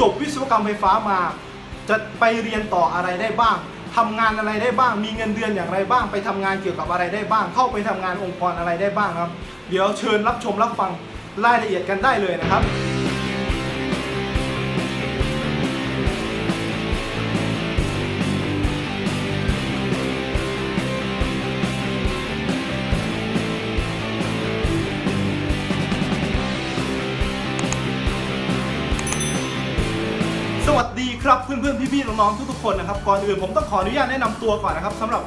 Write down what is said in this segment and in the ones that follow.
จบวิศวกรรมไฟฟ้ามา จะไปเรียนต่ออะไรได้บ้างทำงานอะไรได้บ้าง มีเงินเดือนอย่างไรบ้าง ไปทำงานเกี่ยวกับอะไรได้บ้าง เข้าไปทำงานองค์กรอะไรได้บ้างครับ เดี๋ยวเชิญรับชมรับฟังรายละเอียดกันได้เลยนะครับ วัสดีครับเพื่อนๆพี่ๆน้องๆทุกๆคนนะครับก่อนอื่นผมต้องขออนุญาตแนะนำตัวก่อนนะครับสำหรับ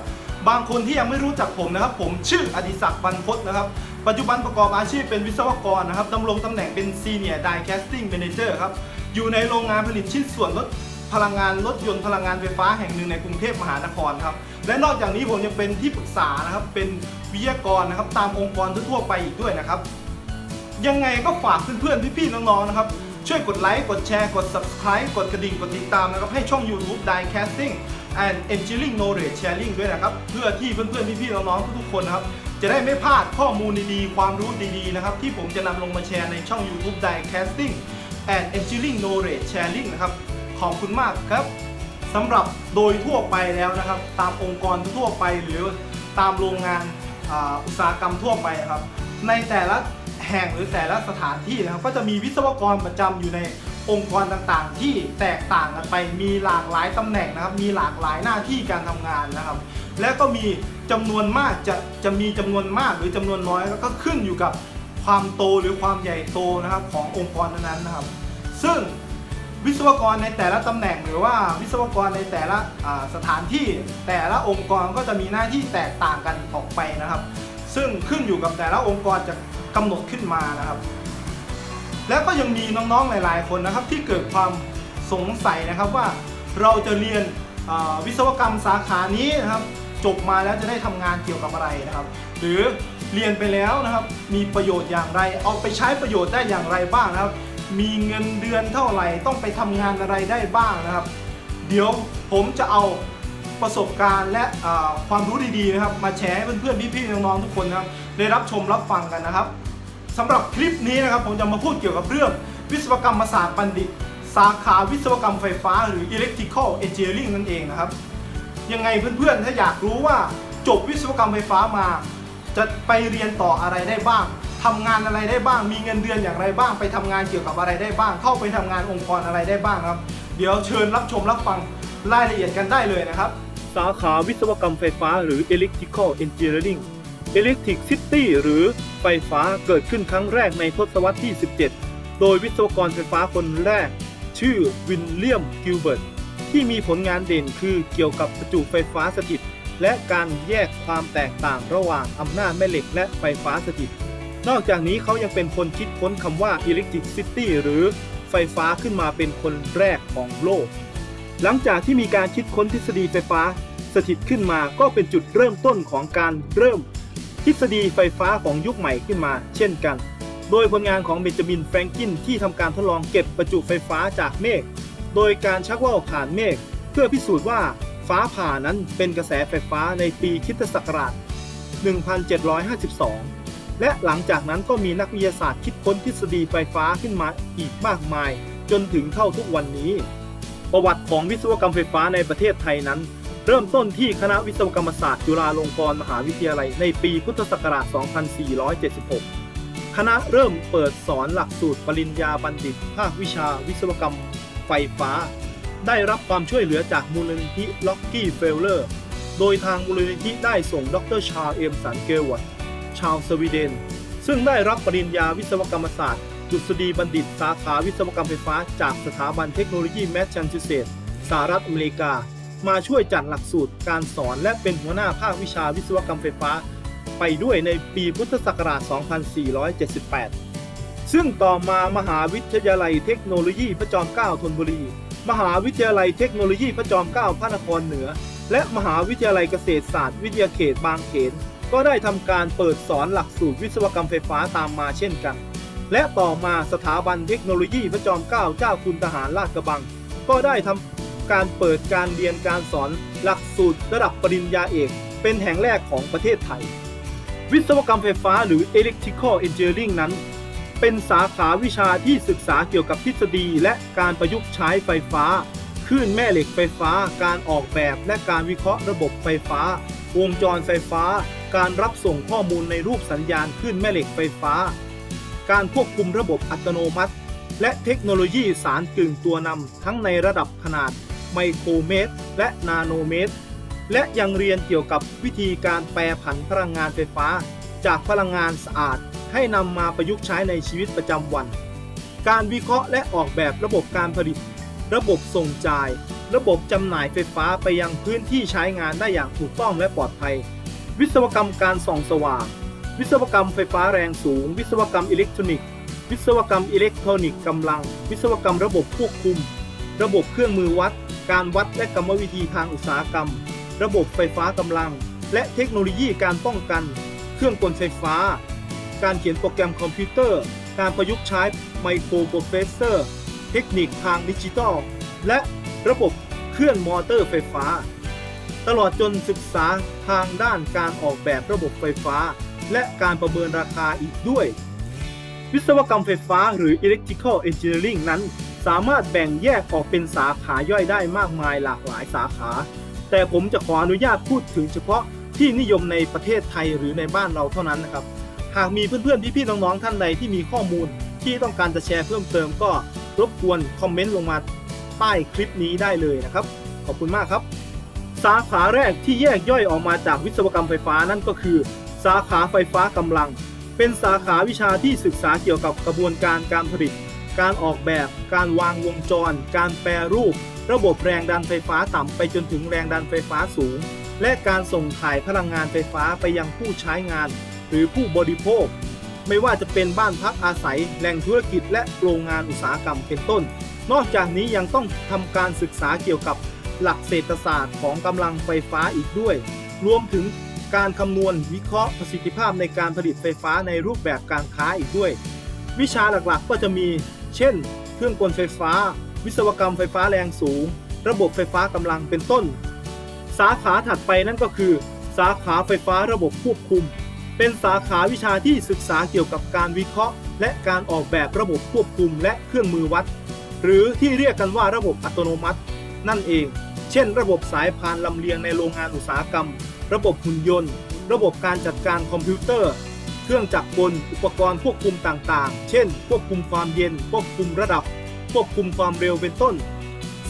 บางคนที่ยังไม่รู้จักผมนะครับ ผมชื่ออดิศักดิ์บรรพตนะครับ ปัจจุบันประกอบอาชีพเป็นวิศวกรนะครับดำรงตำแหน่งเป็น Senior Die Casting Manager ครับ อยู่ในโรงงานผลิตชิ้นส่วนรถพลังงานรถยนต์พลังงานไฟฟ้าแห่งหนึ่งในกรุงเทพมหานครครับ และนอกจากนี้ผมยังเป็นที่ปรึกษานะครับ เป็นวิทยากรนะครับ ตามองค์กรทั่วไปอีกด้วยนะครับ ยังไงก็ฝากเพื่อนๆพี่ๆน้องๆนะครับ ช่วยกดไลค์กดแชร์กด subscribe กดกระดิ่งกดติดตามนะครับ ให้ช่อง YouTube Die Casting and Engineering Knowledge Sharing ด้วยนะครับ เพื่อที่เพื่อนๆ พี่ๆ น้องๆ ทุกๆ คนนะครับ จะได้ไม่พลาดข้อมูลดีๆ ความรู้ดีๆ นะครับ ที่ผมจะนำลงมาแชร์ในช่อง YouTube Die Casting and Engineering Knowledge Sharing นะครับ ขอบคุณมากครับสำหรับโดยทั่วไปแล้วนะครับ ตามองค์กรทั่วไปหรือตามโรงงานอ,าอุตสาหกรรมทั่วไปครับ ในแต่ละ แห่งหรือแต่ละสถานที่นะครับ ก็จะมีวิศวกรประจำอยู่ในองค์กรต่างๆ ที่แตกต่างกันไป มีหลากหลายตำแหน่งนะครับ มีหลากหลายหน้าที่การทำงานนะครับ และก็มีจำนวนมากจะจะมีจำนวนมากหรือจำนวนน้อยก็ขึ้นอยู่กับความโตหรือความใหญ่โตนะครับขององค์กรนั้นๆนะครับ ซึ่งวิศวกรในแต่ละตำแหน่งหรือว่าวิศวกรในแต่ละสถานที่แต่ละองค์กรก็จะมีหน้าที่แตกต่างกันออกไปนะครับ ซึ่งขึ้นอยู่กับแต่ละองค์กรจะ กำหนดขึ้นมานะครับ แล้วก็ยังมีน้องๆหลาย ๆ คนนะครับที่เกิดความสงสัยนะครับว่าเราจะเรียนวิศวกรรมสาขานี้นะครับจบมาแล้วจะได้ทำงานเกี่ยวกับอะไรนะครับ หรือเรียนไปแล้วนะครับมีประโยชน์อย่างไร เอาไปใช้ประโยชน์ได้อย่างไรบ้างนะครับ มีเงินเดือนเท่าไหร่ต้องไปทำงานอะไรได้บ้างนะครับ เดี๋ยวผมจะเอาประสบการณ์และความรู้ดีๆนะครับ มาแชร์ให้เพื่อนๆพี่ๆน้องๆทุกคนนะครับได้รับชมรับฟังกันนะครับ สำหรับคลิปนี้นะครับผมจะมาพูดเกี่ยวกับเรื่องวิศวกรรมศาสตร์บัณฑิต สาขาวิศวกรรมไฟฟ้า หรือ electrical engineering นั่นเองนะครับ ยังไงเพื่อนๆ ถ้าอยากรู้ว่าจบวิศวกรรมไฟฟ้ามา จะไปเรียนต่ออะไรได้บ้างทำงานอะไรได้บ้าง มีเงินเดือนอย่างไรบ้าง ไปทำงานเกี่ยวกับอะไรได้บ้าง เข้าไปทำงานองค์กรอะไรได้บ้างครับ เดี๋ยวเชิญรับชมรับฟังรายละเอียดกันได้เลยนะครับ สาขาวิศวกรรมไฟฟ้า หรือ Electrical Engineering Electric City หรือไฟฟ้าเกิดขึ้นครั้งแรกในทศวรรษที่ 17 โดยวิศวกรไฟฟ้าคนแรก ชื่อวินเลียมกิลเบิร์ตที่มีผลงานเด่นคือเกี่ยวกับประจุไฟฟ้าสถิต และการแยกความแตกต่างระหว่างอำนาจแม่เหล็กและไฟฟ้าสถิต นอกจากนี้เขายังเป็นคนคิดค้นคำว่า Electric City หรือไฟฟ้าขึ้นมาเป็นคนแรกของโลก หลังจากที่มีการคิดค้นทฤษฎีไฟฟ้าสถิตขึ้นมาก็เป็นจุดเริ่มต้นของการเริ่ม ทฤษฎีไฟฟ้าของยุคใหม่ขึ้นมา เช่นกัน โดยผลงานของเบนจามินแฟรงกินที่ทำการทดลองเก็บประจุไฟฟ้าจากเมฆโดยการชักว่าวผ่านเมฆเพื่อพิสูจน์ว่าฟ้าผ่านั้นเป็นกระแสไฟฟ้าในปีคิตศักราช 1752 และหลังจากนั้นก็มีนักวิทยาศาสตร์คิดค้นทฤษฎีไฟฟ้าขึ้นมาอีกมากมาย จนถึงเท่าทุกวันนี้ ประวัติของวิศวกรรมไฟฟ้าในประเทศไทยนั้น เริ่มต้นที่คณะวิศวกรรมศาสตร์จุฬาลงกรณ์มหาวิทยาลัยในปีพุทธศักราช 2476 คณะเริ่มเปิดสอนหลักสูตรปริญญาบัณฑิต ภาควิชาวิศวกรรมไฟฟ้า ได้รับความช่วยเหลือจากมูลนิธิล็อกกี้เฟลเลอร์ โดยทางมูลนิธิได้ส่งดรชาเอมสันเกลวัตชาวสวีเดน ซึ่งได้รับปริญญาวิศวกรรมศาสตร์ดุษฎีบัณฑิตสาขาวิศวกรรมไฟฟ้า จากสถาบันเทคโนโลยีแมสซาชูเซตส์สหรัฐอเมริกา มาช่วยจัดหลักสูตรการสอนและเป็นหัวหน้าภาควิชาวิศวกรรมไฟฟ้า ไปด้วยในปีพุทธศักราช 2478 ซึ่งต่อมามหาวิทยาลัยเทคโนโลยีพระจอมเกล้าธนบุรี มหาวิทยาลัยเทคโนโลยีพระจอมเกล้าพระนครเหนือ และมหาวิทยาลัยเกษตรศาสตร์วิทยาเขตบางเขน ก็ได้ทำการเปิดสอนหลักสูตรวิศวกรรมไฟฟ้าตามมาเช่นกัน และต่อมาสถาบันเทคโนโลยีพระจอมเกล้าเจ้าคุณทหารลาดกระบัง ก็ได้ทำ การเปิดการเรียนการสอนหลักสูตรระดับปริญญาเอก เป็นแห่งแรกของประเทศไทย วิศวกรรมไฟฟ้าหรือ Electrical Engineering นั้น เป็นสาขาวิชาที่ศึกษาเกี่ยวกับทฤษฎีและการประยุกต์ใช้ไฟฟ้าคลื่นแม่เหล็กไฟฟ้า การออกแบบและการวิเคราะห์ระบบไฟฟ้า วงจรไฟฟ้า การรับส่งข้อมูลในรูปสัญญาณคลื่นแม่เหล็กไฟฟ้า การควบคุมระบบอัตโนมัติ และเทคโนโลยีสารกึ่งตัวนำทั้งในระดับขนาด ไมโครเมตร และนาโนเมตร และยังเรียนเกี่ยวกับวิธีการแปรผันพลังงานไฟฟ้า จากพลังงานสะอาด ให้นำมาประยุกต์ใช้ในชีวิตประจำวัน การวิเคราะห์และออกแบบระบบการผลิต ระบบส่งจ่าย ระบบจำหน่ายไฟฟ้าไปยังพื้นที่ใช้งานได้อย่างถูกต้องและปลอดภัย วิศวกรรมการส่องสว่าง วิศวกรรมไฟฟ้าแรงสูง วิศวกรรมอิเล็กทรอนิกส์ วิศวกรรมอิเล็กทรอนิกส์กำลัง วิศวกรรมระบบควบคุม ระบบเครื่องมือวัด การวัดและกรรมวิธีทางอุตสาหกรรม ระบบไฟฟ้ากำลัง และเทคโนโลยีการป้องกัน เครื่องกลไฟฟ้า การเขียนโปรแกรมคอมพิวเตอร์ การประยุกต์ใช้ไมโครโปรเซสเซอร์ เทคนิคทางดิจิทัล และระบบเคลื่อนมอเตอร์ไฟฟ้า ตลอดจนศึกษาทางด้านการออกแบบระบบไฟฟ้า และการประเมินราคาอีกด้วย วิศวกรรมไฟฟ้าหรือ Electrical Engineering นั้น สามารถแบ่งแยกออกเป็นสาขาย่อยได้มากมายหลากหลายสาขา แต่ผมจะขออนุญาตพูดถึงเฉพาะที่นิยมในประเทศไทยหรือในบ้านเราเท่านั้นนะครับ หากมีเพื่อนๆพี่ๆน้องๆท่านใดที่มีข้อมูลที่ต้องการจะแชร์เพิ่มเติมก็รบกวนคอมเมนต์ลงมาใต้คลิปนี้ได้เลยนะครับ ขอบคุณมากครับ สาขาแรกที่แยกย่อยออกมาจากวิศวกรรมไฟฟ้านั่นก็คือ สาขาไฟฟ้ากำลัง เป็นสาขาวิชาที่ศึกษาเกี่ยวกับกระบวนการการผลิต การออกแบบ การวางวงจร การแปรรูป ระบบแรงดันไฟฟ้าต่ำไปจนถึงแรงดันไฟฟ้าสูง และการส่งถ่ายพลังงานไฟฟ้าไปยังผู้ใช้งาน หรือผู้บริโภค ไม่ว่าจะเป็นบ้านพักอาศัย แหล่งธุรกิจและโรงงานอุตสาหกรรมเป็นต้น นอกจากนี้ยังต้องทำการศึกษาเกี่ยวกับหลักเศรษฐศาสตร์ของกำลังไฟฟ้าอีกด้วย รวมถึงการคำนวณวิเคราะห์ประสิทธิภาพในการผลิตไฟฟ้าในรูปแบบการค้าอีกด้วย วิชาหลักๆก็จะมี เช่น เครื่องกลไฟฟ้า วิศวกรรมไฟฟ้าแรงสูง ระบบไฟฟ้ากำลังเป็นต้น สาขาถัดไปนั่นก็คือ สาขาไฟฟ้าระบบควบคุม เป็นสาขาวิชาที่ศึกษาเกี่ยวกับการวิเคราะห์ และการออกแบบระบบควบคุมและเครื่องมือวัด หรือที่เรียกกันว่าระบบอัตโนมัติ นั่นเอง เช่น ระบบสายพานลำเลียงในโรงงานอุตสาหกรรม ระบบหุ่นยนต์ ระบบการจัดการคอมพิวเตอร์ เครื่องจักรกล อุปกรณ์ควบคุมต่างๆ เช่น ควบคุมความเย็น ควบคุมระดับ ควบคุมความเร็วเป็นต้น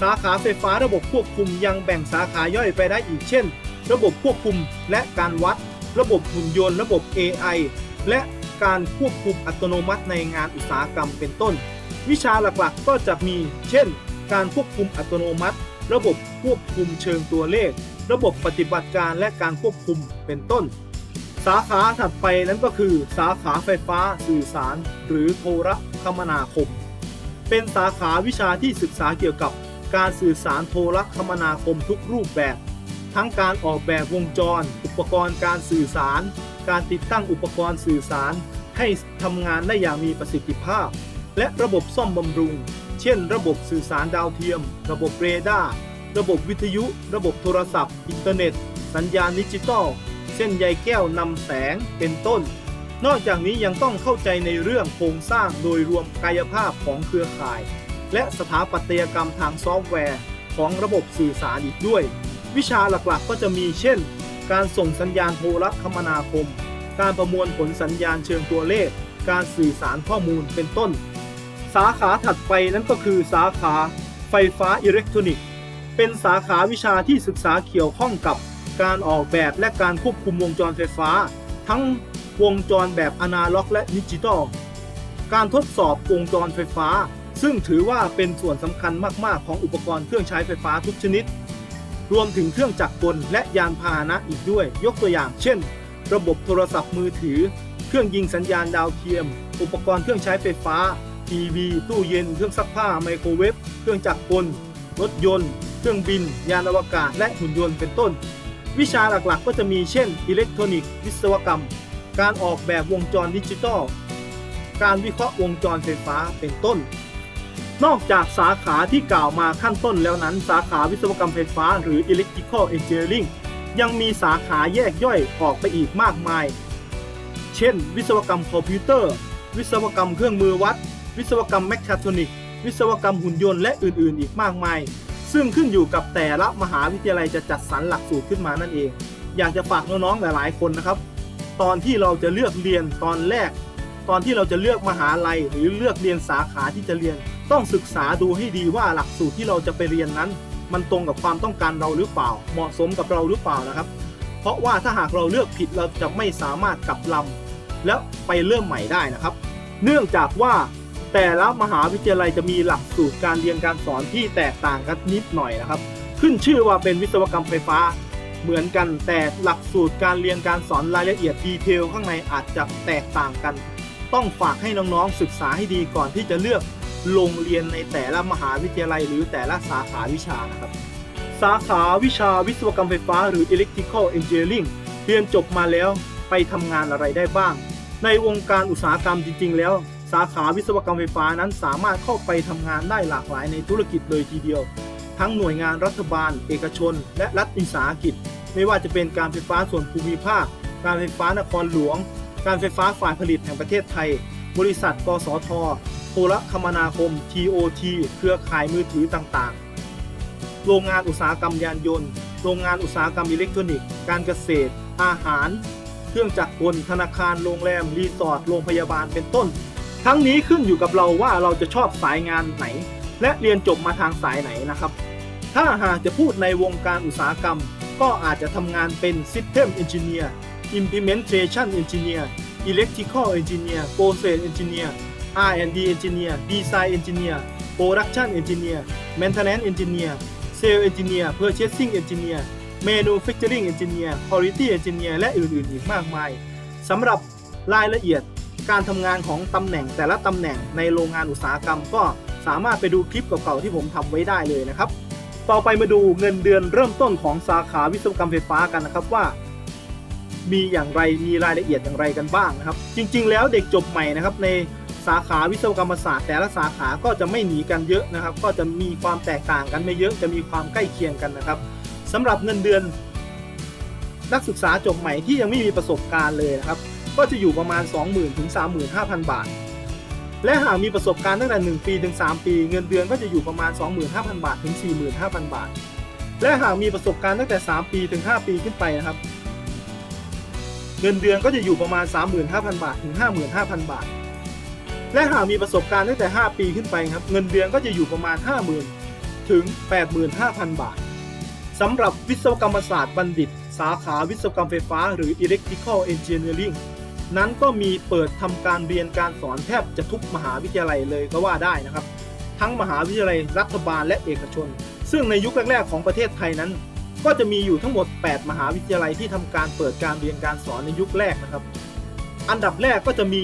สาขาไฟฟ้าระบบควบคุมยังแบ่งสาขาย่อยไปได้อีกเช่น ระบบควบคุมและการวัด ระบบหุ่นยนต์ ระบบ AI และการควบคุมอัตโนมัติในงานอุตสาหกรรมเป็นต้น วิชาหลักๆ ก็จะมี เช่น การควบคุมอัตโนมัติ ระบบควบคุมเชิงตัวเลข ระบบปฏิบัติการและการควบคุมเป็นต้น สาขาถัดไปนั้นก็คือ สาขาไฟฟ้าสื่อสาร หรือโทรคมนาคม เป็นสาขาวิชาที่ศึกษาเกี่ยวกับการสื่อสารโทรคมนาคมทุกรูปแบบ ทั้งการออกแบบวงจร อุปกรณ์การสื่อสาร การติดตั้งอุปกรณ์สื่อสาร ให้ทำงานได้อย่างมีประสิทธิภาพ และระบบซ่อมบำรุง เช่น ระบบสื่อสารดาวเทียม ระบบเรดาร์ระบบวิทยุ ระบบโทรศัพท์ อินเทอร์เน็ต สัญญาณดิจิตอล เส้นใยแก้วนำแสงเป็นต้น นอกจากนี้ยังต้องเข้าใจในเรื่องโครงสร้างโดยรวมกายภาพของเครือข่าย และสถาปัตยกรรมทางซอฟต์แวร์ ของระบบสื่อสารอีกด้วย วิชาหลักๆก็จะมีเช่น การส่งสัญญาณโทรคมนาคม การประมวลผลสัญญาณเชิงตัวเลข การสื่อสารข้อมูลเป็นต้น สาขาถัดไปนั้นก็คือสาขาไฟฟ้าอิเล็กทรอนิกส์ เป็นสาขาวิชาที่ศึกษาเกี่ยวข้องกับ การออกแบบและการควบคุมวงจรไฟฟ้า ทั้งวงจรแบบอนาล็อก และดิจิตอล การทดสอบวงจรไฟฟ้า ซึ่งถือว่าเป็นส่วนสำคัญมาก ๆ ของอุปกรณ์เครื่องใช้ไฟฟ้าทุกชนิด รวมถึงเครื่องจักรกลและยานพาหนะอีกด้วย ยกตัวอย่าง เช่น ระบบโทรศัพท์มือถือ เครื่องยิงสัญญาณดาวเทียม อุปกรณ์เครื่องใช้ไฟฟ้า ทีวี ตู้เย็น เครื่องซักผ้า ไมโครเวฟ เครื่องจักรกล รถยนต์ เครื่องบิน ยานอวกาศ และหุ่นยนต์ เป็นต้น วิชาหลักๆ ก็จะมีเช่น อิเล็กทรอนิกส์ วิศวกรรม การออกแบบวงจรดิจิทัล การวิเคราะห์วงจรไฟฟ้าเป็นต้น นอกจากสาขาที่กล่าวมาขั้นต้นแล้วนั้น สาขาวิศวกรรมไฟฟ้า หรือ Electrical Engineering ยังมีสาขาแยกย่อยออกไปอีกมากมาย เช่น วิศวกรรมคอมพิวเตอร์ วิศวกรรมเครื่องมือวัด วิศวกรรมแมคคาทอนิกวิศวกรรมหุ่นยนต์และอื่นๆ อีกมากมาย ซึ่งขึ้นอยู่กับแต่ละมหาวิทยาลัยจะจัดสรรหลักสูตรขึ้นมานั่นเอง อยากจะฝากน้องๆหลายๆคนนะครับ ตอนที่เราจะเลือกเรียนตอนแรก ตอนที่เราจะเลือกมหาลัย หรือเลือกเรียนสาขาที่จะเรียน ต้องศึกษาดูให้ดีว่าหลักสูตรที่เราจะไปเรียนนั้น มันตรงกับความต้องการเราหรือเปล่า เหมาะสมกับเราหรือเปล่านะครับ เพราะว่าถ้าหากเราเลือกผิดเราจะไม่สามารถกลับลำแล้วไปเริ่มใหม่ได้นะครับ เนื่องจากว่า แต่ละมหาวิทยาลัยจะมีหลักสูตรการเรียนการสอนที่แตกต่างกันนิดหน่อยนะครับ ขึ้นชื่อว่าเป็นวิศวกรรมไฟฟ้า เหมือนกันแต่หลักสูตรการเรียนการสอนรายละเอียดดีเทลข้างในอาจจะแตกต่างกัน ต้องฝากให้น้องๆศึกษาให้ดีก่อนที่จะเลือกลงเรียนในแต่ละมหาวิทยาลัย หรือแต่ละสาขาวิชานะครับ สาขาวิชาวิศวกรรมไฟฟ้า หรือ electrical engineering เรียนจบมาแล้วไปทำงานอะไรได้บ้าง ในวงการอุตสาหกรรมจริง ๆ แล้ว สาขาวิศวกรรมไฟฟ้านั้นสามารถเข้าไปทำงานได้หลากหลายในธุรกิจเลยทีเดียว ทั้งหน่วยงานรัฐบาล เอกชน และรัฐวิสาหกิจ ไม่ว่าจะเป็นการไฟฟ้าส่วนภูมิภาค การไฟฟ้านครหลวง การไฟฟ้าฝ่ายผลิตแห่งประเทศไทย บริษัท กสท โทรคมนาคม TOT เครือข่ายมือถือต่างๆ โรงงานอุตสาหกรรมยานยนต์ โรงงานอุตสาหกรรมอิเล็กทรอนิกส์ การเกษตร อาหาร เครื่องจักรกล ธนาคาร โรงแรม รีสอร์ท โรงพยาบาล เป็นต้น ทั้งนี้ขึ้นอยู่กับเราว่าเราจะชอบสายงานไหน และเรียนจบมาทางสายไหนนะครับ ถ้าหากจะพูดในวงการอุตสาหกรรม ก็อาจจะทำงานเป็น System Engineer Implementation Engineer Electrical Engineer Process Engineer R&D Engineer Design Engineer Production Engineer Maintenance Engineer Sales Engineer Purchasing Engineer Manufacturing Engineer Quality Engineer และอื่นๆ อีกมากมายสำหรับรายละเอียด การทำงานของตำแหน่งแต่ละตำแหน่งในโรงงานอุตสาหกรรม ก็สามารถไปดูคลิปเก่าๆที่ผมทำไว้ได้เลยนะครับ ต่อไปมาดูเงินเดือนเริ่มต้นของสาขาวิศวกรรมไฟฟ้ากันนะครับว่า มีอย่างไรมีรายละเอียดอย่างไรกันบ้างนะครับ จริง ๆ แล้วเด็กจบใหม่นะครับในสาขาวิศวกรรมศาสตร์แต่ละสาขาก็จะไม่หนีกันเยอะนะครับ ก็จะมีความแตกต่างกันไม่เยอะจะมีความใกล้เคียงกันนะครับสำหรับเงินเดือน นักศึกษาจบใหม่ที่ยังไม่มีประสบการณ์เลยนะครับ ก็จะอยู่ประมาณ 20,000ถึง35,000 บาท และหากมีประสบการณ์ตั้งแต่ 1 ปีถึง 3 ปี เงินเดือนก็จะอยู่ประมาณ 25,000 บาทถึง 45,000 บาท และหากมีประสบการณ์ตั้งแต่ 3 ปีถึง 5 ปีขึ้นไปนะครับ เงินเดือนก็จะอยู่ประมาณ 35,000 บาทถึง 55,000 บาท และหากมีประสบการณ์ตั้งแต่ 5 ปีขึ้นไปครับเงินเดือนก็จะอยู่ประมาณ 50,000 ถึง 85,000 บาทสำหรับวิศวกรรมศาสตร์บัณฑิต สาขาวิศวกรรมไฟฟ้าหรือ Electrical Engineering นั้นก็มีเปิดทำการเรียนการสอนแทบจะทุกมหาวิทยาลัยเลยก็ว่าได้นะครับ ทั้งมหาวิทยาลัยรัฐบาลและเอกชน ซึ่งในยุคแรกๆของประเทศไทยนั้น ก็จะมีอยู่ทั้งหมด 8 มหาวิทยาลัยที่ทำการเปิดการเรียนการสอนในยุคแรกนะครับ อันดับแรกก็จะมี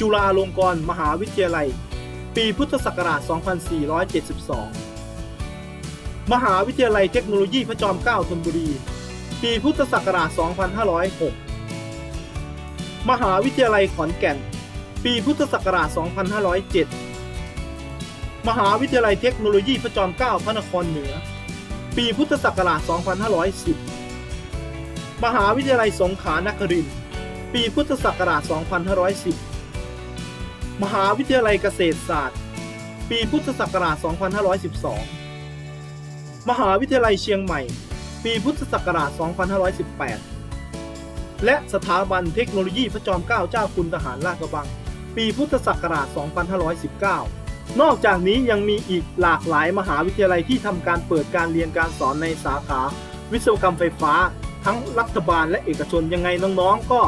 จุฬาลงกรณ์มหาวิทยาลัย ปีพุทธศักราช 2472 มหาวิทยาลัยเทคโนโลยีพระจอมเกล้าธนบุรี ปีพุทธศักราช 2506 มหาวิทยาลัยขอนแก่น ปีพุทธศักราช 2507 มหาวิทยาลัยเทคโนโลยีพระจอมเกล้าพระนครเหนือ ปีพุทธศักราช 2510 มหาวิทยาลัยสงขลานครินทร์ปีพุทธศักราช 2510 มหาวิทยาลัยเกษตรศาสตร์ ปีพุทธศักราช 2512 มหาวิทยาลัยเชียงใหม่ ปีพุทธศักราช 2518 และสถาบันเทคโนโลยีพระจอมเกล้าเจ้าคุณทหารราชกระบัง ปีพุทธศักราช 2519 นอกจากนี้ยังมีอีกหลากหลายมหาวิทยาลัยที่ทำการเปิดการเรียนการสอนในสาขา วิศวกรรมไฟฟ้า ทั้งรัฐบาลและเอกชนยังไงน้องๆ ก็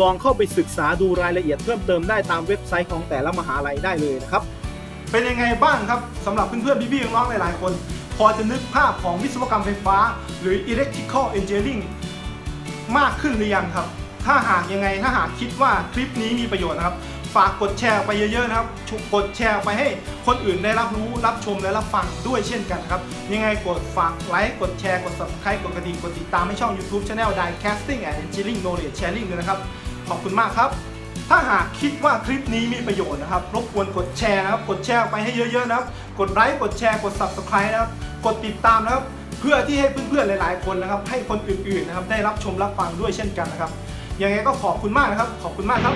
ลองเข้าไปศึกษาดูรายละเอียดเพิ่มเติมได้ตามเว็บไซต์ของแต่ละมหาลัยได้เลยนะครับ เป็นยังไงบ้างครับสำหรับเพื่อนๆพี่ๆน้องๆหลายๆคน พอจะนึกภาพของวิศวกรรมไฟฟ้า หรือ electrical engineering มากขึ้นหรือยังครับ ถ้าหากยังไงถ้าหากคิดว่าคลิปนี้มีประโยชน์นะครับ ฝากกดแชร์ไปเยอะๆนะครับชุกดแชร์ไปให้คนอื่นได้รับรู้รับชมและรับฟังด้วยเช่นกันครับ ยังไงกดฝากไลค์กดแชร์กด subscribe กดกระดิ่งกดติดตามให้ช่อง YouTube Channel Die Casting and Engineering Knowledge Sharing ด้วยนะครับ ขอบคุณมากครับถ้าหากคิดว่าคลิปนี้มีประโยชน์นะครับ รบกวนกดแชร์นะครับ กดแชร์ไปให้เยอะๆนะครับ กดไลค์ กดแชร์ กด subscribe นะครับ กดติดตามนะครับ เพื่อที่ให้เพื่อนๆหลาย ๆ คนนะครับให้คนอื่นๆนะครับได้รับชมรับฟังด้วยเช่นกันนะครับยังไงก็ขอบคุณมากนะครับ ขอบคุณมากครับ